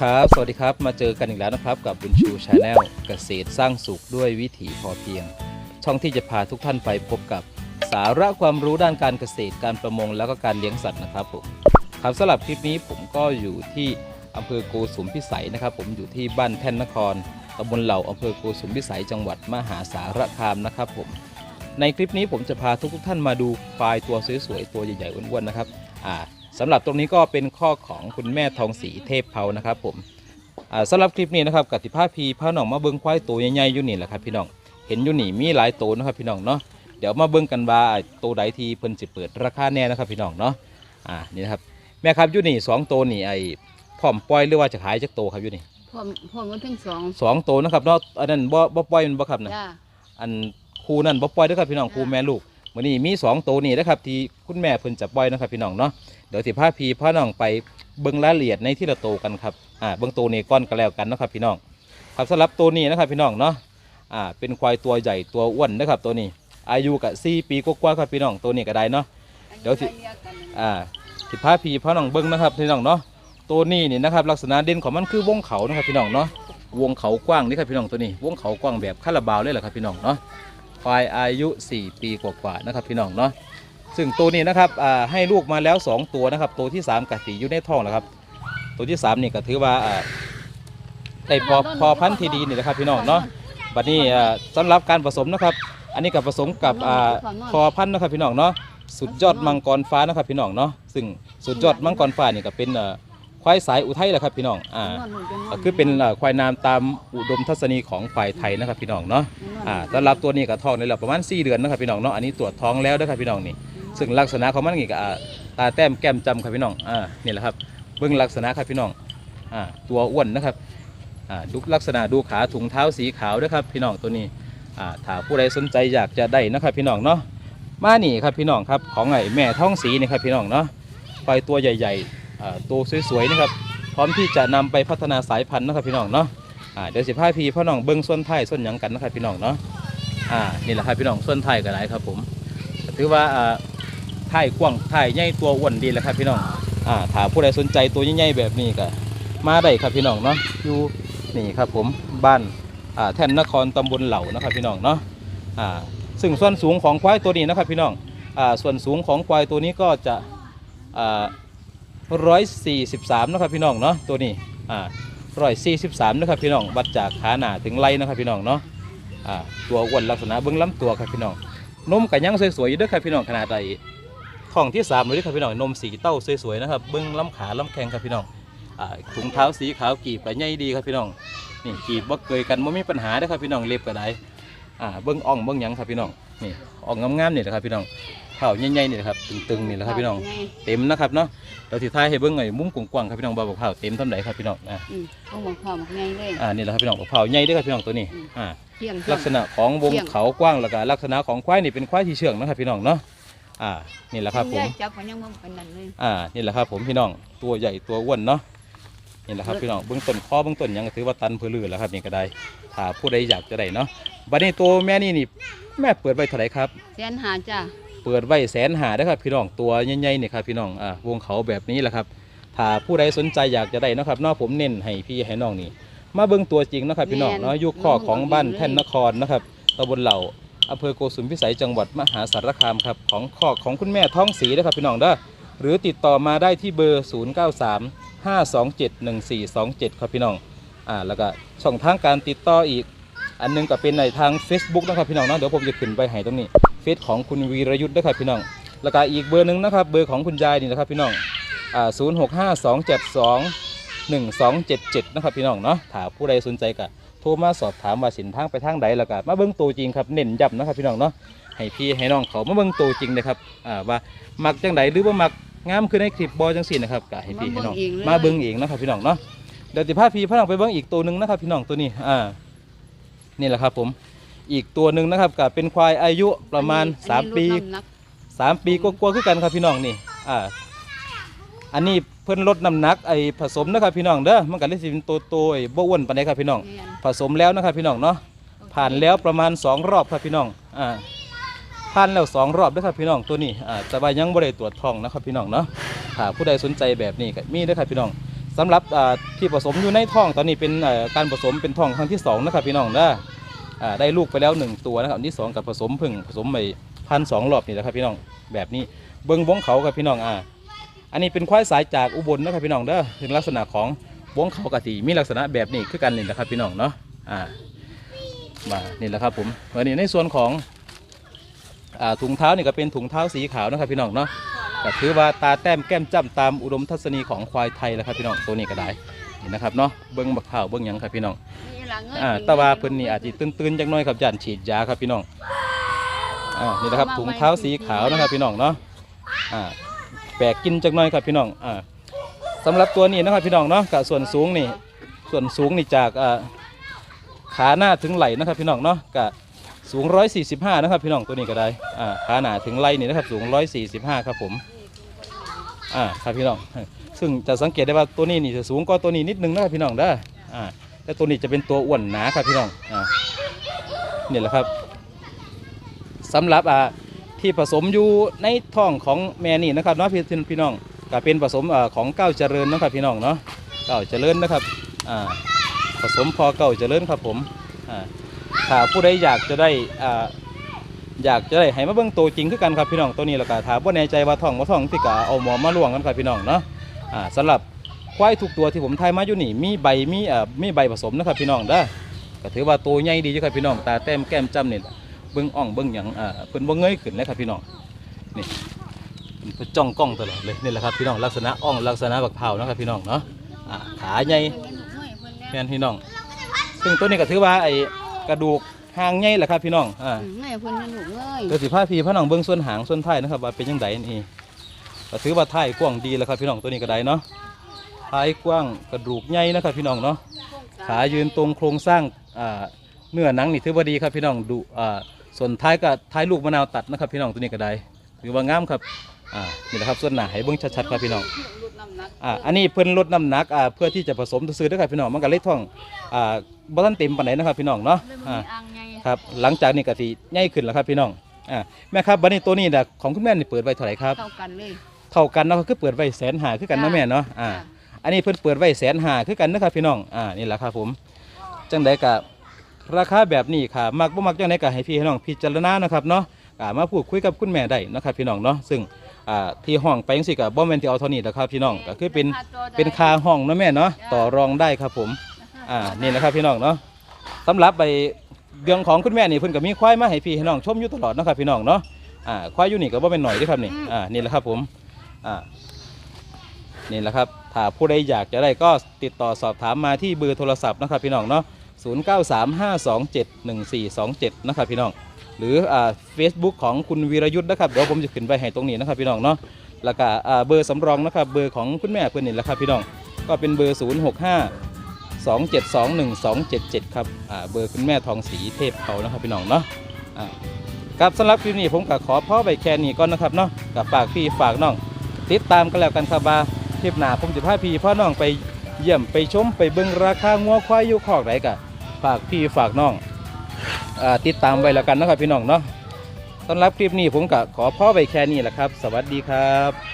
ครับ สวัสดีครับ มาเจอกันอีกแล้วนะครับ กับบุญชูชาแนลเกษตรสร้างสุขด้วยวิถีพอเพียง ช่องที่จะพาทุกท่านไปพบกับสาระความรู้ด้านการเกษตรการประมงแล้วก็การเลี้ยงสัตว์นะครับผมครับสำหรับคลิปนี้ผมก็อยู่ที่อำเภอโกสุมพิสัยนะครับ ผมอยู่ที่บ้านแท่นนครตำบลเหล่าอำเภอโกสุมพิสัยจังหวัดมหาสารคามนะครับผมในคลิปนี้ผมจะพาทุกทท่านมาดูควายตัวสวยๆตัวใหญ่ๆอ้วนๆนะครับอ่า สำหรับตรงนี้ก็เป็นข้อของคุณแม่ทองศรีเทพเผานะครับผมอ่าสำหรับคลิปนี้นะครับกติภาพพีพาน้องมาเบิ้งควายตัวใหญ่ๆอยู่นี่แหละครับพี่น้องเห็นอยู่นี่มีหลายตัวนะครับพี่น้องเนาะเดี๋ยวมาเบิ้งกันว่าตัวใดที่เพิ่นสิเปิดราคาแน่นะครับพี่น้องเนาะอ่านี่นะครับแม่ครับอยู่นี่สองตัวนี่ไอ้พร้อมปล่อยหรือว่าจะขายจักตัวครับอยู่นี่พร้อมพร้อมกันทั้งสองสองตัวนะครับเนาะอันนั้นบ่บ่ปล่อยมันบ่ครับนะจ้าอันคู่นั่นบ่ปล่อยเด้อครับพี่น้องจ้ะคู่แม่ลูก มื้อนี้มีสองตัวนี่นะครับที่คุณแม่เพิ่นจะปล่อยนะครับพี่น้องเนาะเดี๋ยวสิพาพี่พาน้องไปเบิ่งรายละเอียดในที่ละตัวกันครับอ่าเบิ่งตัวนี้ก่อนก็แล้วกันนะครับพี่น้องครับสำหรับตัวนี้นะครับพี่น้องเนาะอ่าเป็นควายตัวใหญ่ตัวอ้วนนะครับตัวนี้ อายุก็4ปีกว่าๆครับพี่น้องตัวนี้ก็ได้เนาะเดี๋ยวสิอ่าสิพาพี่พาน้องเบิ่งนะครับพี่น้องเนาะตัวนี้นี่นะครับลักษณะเด่นของมันคือวงเขานะครับพี่น้องเนาะวงเขากว้างนี่ครับพี่น้องตัวนี้ วงเขากว้างแบบคาราบาวเลยแหละครับพี่น้องเนาะ ควายอายุ 4 ปีกว่าๆนะครับพี่น้องเนาะซึ่งตัวนี้นะครับอ่าให้ลูกมาแล้ว 2 ตัวนะครับ ตัวที่ 3กัดสีอยู่ในท้องแล้วครับ ตัวที่ 3 นี่ก็ถือว่าอ่าได้พอพอพันธุ์ที่ดีนี่นะครับพี่น้องเนาะบัดนี้อ่าสำหรับการผสมนะครับ อันนี้กับผสมกับอ่าพอพันธุ์นะครับพี่น้องเนาะสุดยอดมังกรฟ้านะครับพี่น้องเนาะซึ่งสุดยอดมังกรฟ้านี่ก็เป็นเอ่อ ควายสายอุทัยแหละครับพี่น้องอ่าก็คือเป็นเอ่อควายนามตามอุดมทัศนีของควายไทยนะครับพี่น้องเนาะอ่าสำหรับตัวนี้ก็ท้องในระประมาณ4เดือนนะครับพี่น้องเนาะอันนี้ตรวจท้องแล้วนะครับพี่น้องนี่ซึ่งลักษณะของมันนี่ก็อ่าตาแต้มแก้มจำครับพี่น้องอ่านี่แหละครับเบื้องลักษณะครับพี่น้องอ่าตัวอ้วนนะครับอ่าดูลักษณะดูขาถุงเท้าสีขาวนะครับพี่น้องตัวนี้อ่าถ้าผู้ใดสนใจอยากจะได้นะครับพี่น้องเนาะมานี่ครับพี่น้องครับของไอ้แม่ท้องสีนี่ครับพี่น้องเนาะควายตัวใหญ่ๆอ่า ตัวสวยๆนะครับพร้อมที่จะนำไปพัฒนาสายพันธุ์นะครับพี่น้องเนาะเดี๋ยวสิพาพี่พ่อน้องเบิ้งส่วนไทยส่วนหยังกันนะครับพี่น้องเนาะอ่านี่แหละครับพี่น้องส่วนไทยก็ได้ครับผมถือว่าอ่าไทยกว้างไทยใหญ่ตัวอ้วนดีแหละครับพี่น้องอ่าถ้าผู้ใดสนใจตัวใหญ่ๆแบบนี้ก็มาได้ครับพี่น้องเนาะอยู่นี่ครับผมบ้านอ่าแท่นนครตำบลเหล่านะครับพี่น้องเนาะอ่าซึ่งส่วนสูงของควายตัวนี้นะครับพี่น้องอ่าส่วนสูงของควายตัวนี้ก็จะอ่า ร้อยสี่สิบสามนะครับพี่น้องเนาะตัวนี้อ่าร้อยสี่สิบสามนะครับพี่น้องวัดจากขาหน้าถึงไหล่นะครับพี่น้องเนาะอ่าตัวอ้วนลักษณะเบื้องลำตัวครับพี่น้องนมกับยังสวยๆอยู่ด้วยครับพี่น้องขนาดใดท้องที่สามเลยครับพี่น้องนมสีเต้าสวยๆนะครับเบื้องลำขาลำแข้งครับพี่น้องอ่าถุงเท้าสีขาวกีบกับใหญ่ดีครับพี่น้องนี่กีบบ่าเกยกันไม่มีปัญหาเด้อครับพี่น้องเล็บก็ได้อ่าเบิ้งอ่องเบิ้งยังครับพี่น้องนี่อ่องงามๆนี่แหละครับพี่น้อง เข่าใหญ่ๆนี่แหละครับตึงๆนี่แหละครับพี่น้องเต็มนะครับเนาะเดี๋ยวที่ท้ายให้เบิ้งไอ้มุมกว้างๆครับพี่น้องบ่าวบักเผาเต็มเท่าไหร่ครับพี่น้องอ่าอืมเอาหมกข้าวหมกไงเลยอ่านี่แหละครับพี่น้องบักเผาใหญ่เด้วยครับพี่น้องตัวนี้อืมอ่าเที่ยงลักษณะของวงเที่ยงเขากว้างแล้วก็ลักษณะของควายนี่เป็นควายที่เชื่องนะครับพี่น้องเนาะอ่านี่แหละครับผมแยกจับมันยังมันเป็นนั่นเลยอ่านี่แหละครับผมพี่น้องตัวใหญ่ตัวอ้วนเนาะนี่แหละครับพี่น้องเบื้องต้นข้อเบื้องต้นหยังก็ถือว่าตันเพื่อลือแล้วครับนี่ก็ได้ถ้าผู้ใดอยากจะได้เนาะบัดนี้ตัวแม่นี่นี่แม่เปิดไว้เท่าไหร่ครับแสนหาจ้า เปิดไว้แสนหาได้อครับพี่น้องตัวใหญ่ๆเนี่ยครับพี่น้องอ่าวงเขาแบบนี้แหละครับถ้าผู้ใดสนใจอยากจะได้เนาะครับเนอกผมเน้นให้พี่ให้น้องนี่มาเบิ่งตัวจริงเนาะครับพี่น้องเนาะอยุคข้อของบ้านแท่นนครนะครับตำบลเหล่าอำเภอโกสุมพิสัยจังหวัดมหาสารคามครับของข้อของคุณแม่ท้องศรีนะครับพี่น้องเด้อหรือติดต่อมาได้ที่เบอร์ 0 9 3 5 2 7 1 4 2 7 ครับพี่น้องอ่าแล้วก็ช่องทางการติดต่ออีก อันหนึงก็เป็นในทาง Facebook นะครับพี่น้องเนาะเดี๋ยวผมจะขึ้นไปให้ตรงนี้ เฟซของคุณวีรยุทธ์ด้วยครับพี่น้อง แล้วก็อีกเบอร์หนึ่งนะครับ เบอร์ของคุณยายนี่นะครับพี่น้องอ่าศูนย์หกห้าสองเจ็ดสองหนึ่งสองเจ็ดเจ็ดนะครับพี่น้องเนาะถ้าผู้ใดสนใจก็โทรมาสอบถามว่าสินทางไปทางใดแล้วก็มาเบิ้งตัวจริงครับเน้นย้ำนะครับพี่น้องเนาะให้พี่ให้น้องเขามาเบิ้งตัวจริงนะครับอ่าว่ามักจังใดหรือว่ามักงามคือในคลิปบอจังสี่นะครับก็ให้พี่ให้น้องมาเบิ้งเองนะครับพี่น้องเนาะเดี๋ยวติพาพี่พาน้องไปเบิ้งอีกตัวหนึ่งนะครับพี่น้องตัวนี้อ่านี่แหละครับผม อีกตัวหนึ่งนะครับก็เป็นควายอายุประมาณอันนี้3ปีลดน้ำหนักสามปีกว่าๆคือกันครับพี่น้องนี่อ่าอันนี้เพิ่นลดน้ำหนักไอ้ผสมนะครับพี่น้องเด้อมันก็เลยสิเป็นตัวโตไอ้บ่อ้วนปานใดครับพี่น้องแม่นผสมแล้วนะครับพี่น้องเนาะผ่านแล้วประมาณ 2 รอบครับพี่น้องอ่าผ่านแล้ว2รอบเด้อครับพี่น้องตัวนี้อ่าแต่ว่ายังบ่ได้ตรวจท้องนะครับพี่น้องเนาะถ้าผู้ใดสนใจแบบนี้ก็มีเด้อครับพี่น้องสำหรับอ่าที่ผสมอยู่ในท้องตอนนี้เป็นเอ่อการผสมเป็นท้องครั้งที่สองนะครับพี่น้องนะอ่า ได้ลูกไปแล้วหนึ่งตัวนะครับนที่สองกับผสมพึ่งผสมไปพันสองรอบนี่แหละครับพี่น้องแบบนี้เบิ้งวงเขาครับพี่น้องอ่าอันนี้เป็นควายสายจากอุบลนะครับพี่น้องเด้อถึงลักษณะของวงเขากะทิมีลักษณะแบบนี้คือกันนี่นะครับพี่น้องเนาะอ่ามานี่แหละครับผมวันนี้ในส่วนของอ่าถุงเท้านี่ก็เป็นถุงเท้าสีขาวนะครับพี่น้องเนาะก็ถือว่าตาแต้มแก้มจ้ำตามอุดมทัศนีของควายไทยแล้วครับพี่น้องตัวนี้ก็ได้ นี่นะครับเนาะเบิ้งบักข้าวเบิ้งหยังครับพี่น้องนี่ล่ะเงินอ่าแตะวาเพิ่นนี่อาจจะตื่นๆจังน้อยครับย่านฉีดยาครับพี่น้องอ่านี่นะครับถุงเท้าสีขาวนะครับพี่น้องเนาะอ่าแปลกกินจังน้อยครับพี่น้องอ่าสำหรับตัวนี้นะครับพี่น้องเนาะกับส่วนสูงนี่ส่วนสูงนี่จากอ่าขาหน้าถึงไหล่นะครับพี่น้องเนาะกับสูง 145 นะครับพี่น้องตัวนี้ก็ได้อ่าขาหน้าถึงไหล่นี่นะครับสูง 145 ครับผม อ่าครับพี่น้อง ซึ่งจะสังเกตได้ว่าตัวนี้นี่จะสูงกว่าตัวนี้นิดนึงนะครับพี่น้องเด้ออ่าแต่ตัวนี้จะเป็นตัวอ้วนหนาครับพี่น้องอ่านี่แหละครับสำหรับอ่าที่ผสมอยู่ในท้องของแม่นี่นะครับเนาะพี่พี่น้องก็เป็นผสมอ่าของเก้าเจริญนะครับพี่น้องเนาะเก้าเจริญนะครับอ่าผสมพอเก้าเจริญครับผมอ่าถ้าผู้ใดอยากจะได้อ่า อยากจะได้ให้มาเบิ่งตัวจริงคือกันครับพี่น้องตัวนี้แล้วก็ถามว่าแน่ใจว่าท้องว่าท้องที่กะเอาหมอมาล่วงกันครับพี่น้องเนาะอ่าสำหรับควายทุกตัวที่ผมทายมาอยู่นี่มีใบมีเอ่อมีใบผสมนะครับพี่น้องเด้อก็ถือว่าตัวใหญ่ดีอยู่ครับพี่น้องตาแต้มแก้มจ้ำนี่เบิ่งอ่องเบิ่งหยังอ่าเพิ่นบ่เงยขึ้นเลยครับพี่น้องนี่เพิ่นจ้องกล้องตลอดเลยนี่แหละครับพี่น้องลักษณะอ่องลักษณะบักเผานะครับพี่น้องเนาะอ่าขาใหญ่เพิ่นเงินลูกเงินเพิ่นแล้วแม่นพี่น้องซึ่งตัวนี้ก็ถือว่าไอ้กระดูก หางใหญ่แหละครับพี่น้องอ่าอืมเงินเพิ่นเงินลูกเงินเดี๋ยวสิพาพี่พาน้องเบิ้งส่วนหางส่วนท้ายนะครับว่าเป็นยังไงนี่ก็ถือว่าท้ายกว้างดีแล้วครับพี่น้องตัวนี้ก็ได้เนาะท้ายกว้างกระดูกใหญ่นะครับพี่น้องเนาะขายืนตรงโครงสร้างอ่าเนื้อหนังนี่ถือว่าดีครับพี่น้องดูอ่าส่วนท้ายก็ท้ายลูกมะนาวตัดนะครับพี่น้องตัวนี้ก็ได้ถือว่างามครับ อ่านี่แหละครับส่วนหน้าให้เบิ้งชัดๆครับพี่น้อง ลดน้ำหนักอ่าอันนี้เพิ่นลดน้ำหนักอ่าเพื่อที่จะผสมซื้อๆด้วยครับพี่น้องมันก็เลยท่องอ่าบ่ทันเต็มปานใดนะครับพี่น้องเนาะเลยบ่อ่า มีอ่างใหญ่ครับหลังจากนี้ก็สิใหญ่ขึ้นแล้วครับพี่น้องอ่าแม่ครับบัดนี้ตัวนี้นะของคุณแม่นี่เปิดไว้เท่าไหร่ครับ เท่ากันเลยเท่ากันเนาะคือเปิดไว้แสนหาคือกันเนาะแม่เนาะอ่าจ้ะอันนี้เพิ่นเปิดไว้แสนหาคือกันนะครับพี่น้อง อ่า นี่แหละครับผม จังไดก็ราคาแบบนี้ค่ะ มักบ่มักจังไดก็ให้พี่ให้น้องพิจารณานะครับเนาะอ่ามาพูดคุยกับคุณแม่ได้นะครับพี่น้องเนาะ ซึ่ง อ่าที่ห้องไปจังซี่ก็บ่แม่นที่เอาเท่านี้นะครับพี่น้องก็คือเป็นเป็นคาห้องเนาะแม่เนาะต่อรองได้ครับผมอ่านี่นะครับพี่น้องเนาะสำหรับไปเรื่องของคุณแม่นี่เพิ่นก็มีควายมาให้พี่ให้น้องชมอยู่ตลอดเนาะครับพี่น้องเนาะอ่าควายอยู่นี่ก็บ่เป็นหน่อยเด้วยครับนี่อ่านี่แหละครับผมอ่านี่แหละครับถ้าผู้ใดอยากจะได้ก็ติดต่อสอบถามมาที่เบอร์โทรศัพท์นะครับพี่น้องเนาะ0935271427 นะครับพี่น้อง หรืออ่าเฟซบุ๊กของคุณวีรยุทธ์นะครับเดี๋ยวผมจะขึ้นไปให้ตรงนี้นะครับพี่น้องเนาะแล้วก็อ่าเบอร์สำรองนะครับเบอร์ของคุณแม่เพื่อนนี่แหละครับพี่น้องก็เป็นเบอร์ 065 2721277 ครับอ่าเบอร์คุณแม่ทองศรีเทพเขานะครับพี่น้องเนาะอ่าครับสำหรับคลิปนี้ผมก็ขอพ่อไปแค่นี้ก่อนนะครับเนาะกับฝากพี่ฝากน้อง ติดตามกันแล้วกันครับว่าคลิปหน้าผมจะพาพี่พ่อน้องไปเยี่ยมไปชมไปเบิ่งราคางัวควายอยู่คอกไหนกะฝากพี่ฝากน้อง ติดตามไว้แล้วกันนะครับพี่น้องเนาะสำหรับคลิปนี้ผมก็ขอพ่อไปแค่นี้แหละครับ สวัสดีครับ